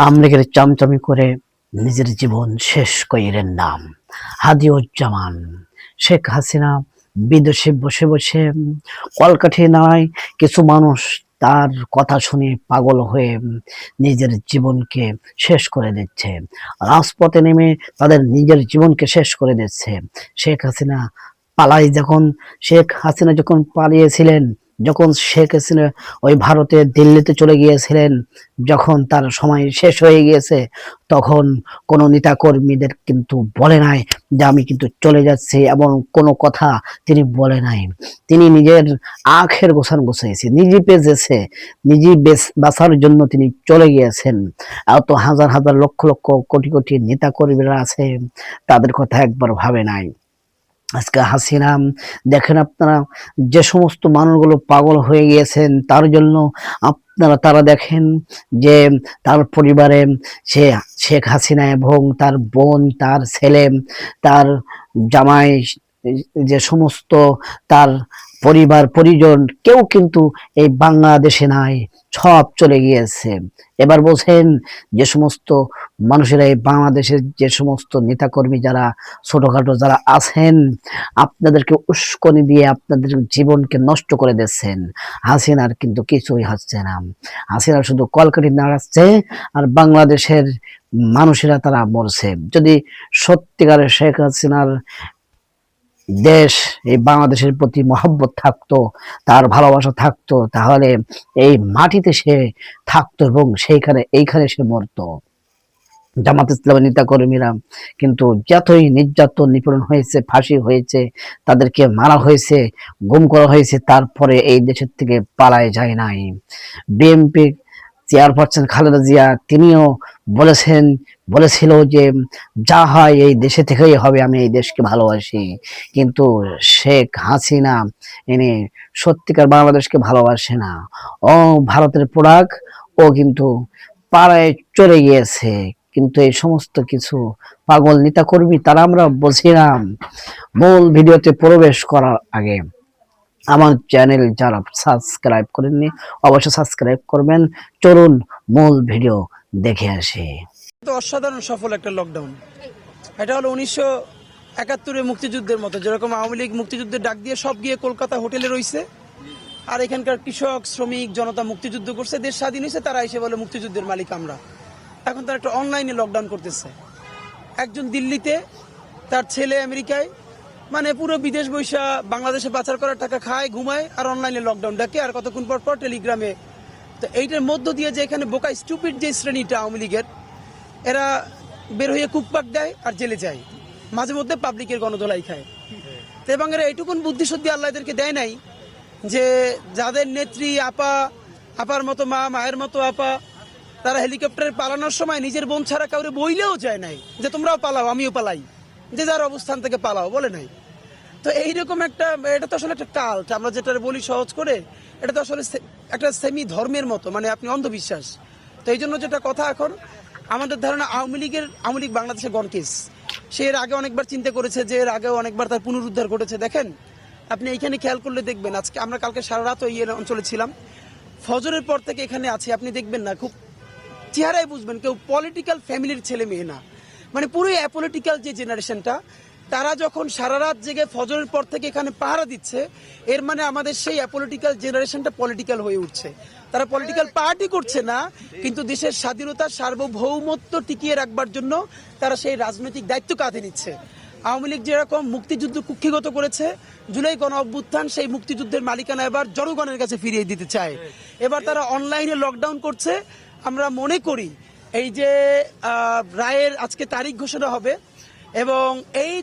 আমলিগের চামচামি করে নিজের জীবন শেষ কইরেন নাম। হাদিউজ্জামান, শেখ হাসিনা বিদেশে বসে বসে কলকাঠি নয় কিছু মানুষ তার কথা শুনে পাগল হয়ে নিজের জীবনকে শেষ করে দিচ্ছে। রাজপথে নেমে তাদের নিজের জীবনকে শেষ করে দিচ্ছে। শেখ হাসিনা পালাই যখন, শেখ হাসিনা যখন পালিয়েছিলেন যখন শেখ হাসিনা ওই ভারতে দিল্লিতে চলে গিয়েছিলেন, যখন তার সময় শেষ হয়ে গিয়েছে, তখন কোনো নেতা কর্মীদের কিন্তু বলে নাই যে আমি কিন্তু চলে যাচ্ছি এবং কোনো কথা তিনি বলে নাই। তিনি নিজের আখের গোছান গোছাইছে, নিজে বেঁচেছে নিজে বেচ- বাঁচার জন্য তিনি চলে গিয়েছেন। এত হাজার হাজার লক্ষ লক্ষ কোটি কোটি নেতা কর্মীরা আছে, তাদের কথা একবার ভাবে নাই। আজকে হাসিনাম দেখেন আপনারা যে সমস্ত মানুষগুলো পাগল হয়ে গিয়েছেন, তার জন্য আপনারা, তারা দেখেন যে তার পরিবারে সে শেখ হাসিনা এবং তার বোন, তার ছেলে, তার জামাই, যে সমস্ত তার পরিবার, পরিজন, কেউ কিন্তু এই বাংলাদেশে নাই, সব চলে গিয়েছে। এবার বলছেন যে সমস্ত মানুষেরা এই বাংলাদেশের যে সমস্ত নেতাকর্মী যারা ছোটখাটো যারা আছেন, আপনাদেরকে উস্কনি দিয়ে আপনাদের জীবনকে নষ্ট করে দিচ্ছেন। হাসিনার কিন্তু কিছুই হচ্ছে না। হাসিনা শুধু কলকাতি নাড়াচ্ছে আর বাংলাদেশের মানুষেরা তারা মরছে। যদি সত্যিকারের শেখ হাসিনার দেশ, এই বাংলাদেশের প্রতি মহব্বত থাকতো, তার ভালোবাসা থাকতো, তাহলে এই মাটিতে সে থাকতো এবং সেইখানে, এইখানে সে মরতো। জামাত ইসলামের নেতা কর্মীরা কিন্তু যতই নির্যাতন নিপীড়ন হয়েছে, ফাঁসি হয়েছে, তাদেরকে মারা হয়েছে, গুম করা হয়েছে, তারপরে এই দেশের থেকে পালায় যায় নাই। বিএনপি চেয়ারপারসন খালেদা জিয়া, তিনিও বলেছেন, বলেছিল যে যা হয় এই দেশে থেকেই হবে, আমি এই দেশকে ভালোবাসি। কিন্তু শেখ হাসিনা, ইনি সত্যিকার বাংলাদেশকে ভালোবাসে না। ও ভারতের প্রোডাক্ট ও কিন্তু পাড়ায় চলে গিয়েছে। কিন্তু এই সমস্ত কিছু পাগল নেতা কর্মী তারা আমরা বলছিলাম, মূল ভিডিওতে প্রবেশ করার আগে। আমার চ্যানেল যারা সাবস্ক্রাইব করেননি, অবশ্যই সাবস্ক্রাইব করবেন। চলুন মূল ভিডিও দেখে আসি। তো অসাধারণ সফল একটা লকডাউন এটা হলো উনিশশো একাত্তরে মুক্তিযুদ্ধের মতো। যেরকম আওয়ামী লীগ মুক্তিযুদ্ধের ডাক দিয়ে সব গিয়ে কলকাতা হোটেলে রয়েছে আর এখানকার কৃষক, শ্রমিক, জনতা মুক্তিযুদ্ধ করছে, দেশ স্বাধীন হয়েছে, তারা এসে বলে মুক্তিযুদ্ধের মালিক আমরা। এখন তারা একটা অনলাইনে লকডাউন করতেছে। একজন দিল্লিতে তার ছেলে আমেরিকায় মানে পুরো বিদেশ বৈশা বাংলাদেশে পাচার করার টাকা খায়, ঘুমায় আর অনলাইনে লকডাউন ডাকে। আর কতক্ষণ পর পর টেলিগ্রামে তো এইটার মধ্য দিয়ে যে এখানে বোকা স্টুপিড যে শ্রেণীটা আওয়ামী লীগের, এরা বের হয়ে কুকপাক দেয় আর জেলে যায়। মাঝে মধ্যে পাবলিকের গণদোলাই খায়। তো এবং এরা এইটুকুন বুদ্ধিশুদ্ধি আল্লাহ এদেরকে দেয় নাই যে যাদের নেত্রী, আপা, আপার মতো মা, মায়ের মতো আপা, তারা হেলিকপ্টারে পালানোর সময় নিজের বোন ছাড়া কাউরে বইলেও যায় নাই যে তোমরাও পালাও, আমিও পালাই। যে যার অবস্থান থেকে পালাও, বলে নাই। তো এইরকম একটা, এটা তো আসলে একটা কাল্ট। আমরা যেটা বলি সহজ করে, এটা তো আসলে একটা সেমি ধর্মের মতো মানে আপনি অন্ধবিশ্বাস। তো এই জন্য যেটা কথা এখন, আমাদের ধারণা আওয়ামী লীগের, আওয়ামী লীগ বাংলাদেশের গণকেস সে এর আগে অনেকবার চিন্তা করেছে যে এর আগেও অনেকবার তার পুনরুদ্ধার ঘটেছে। দেখেন, আপনি এইখানে খেয়াল করলে দেখবেন, আজকে আমরা কালকে সারা রাত ওই অঞ্চলে ছিলাম। ফজরের পর থেকে এখানে আছি, আপনি দেখবেন না, খুব চেহারায় বুঝবেন, কেউ পলিটিক্যাল ফ্যামিলির ছেলে মেয়ে না। মানে পুরোই অ্যাপলিটিক্যাল যে জেনারেশনটা তারা যখন সারা রাত জেগে ফজরের পর থেকে এখানে পাহারা দিচ্ছে, এর মানে আমাদের সেই অ্যাপলিটিক্যাল জেনারেশনটা পলিটিক্যাল হয়ে উঠছে। তারা পলিটিক্যাল পার্টি করছে না, কিন্তু দেশের স্বাধীনতা সার্বভৌমত্ব টিকিয়ে রাখবার জন্য তারা সেই রাজনৈতিক দায়িত্ব কাঁধে নিচ্ছে। আওয়ামী লীগ যেরকম মুক্তিযুদ্ধ কুক্ষিগত করেছে, জুলাই গণ অভ্যুত্থান সেই মুক্তিযুদ্ধের মালিকানা এবার জনগণের কাছে ফিরিয়ে দিতে চায়। এবার তারা অনলাইনে লকডাউন করছে, আমরা মনে করি এই যে রায়ের আজকে তারিখ ঘোষণা হবে এবং এই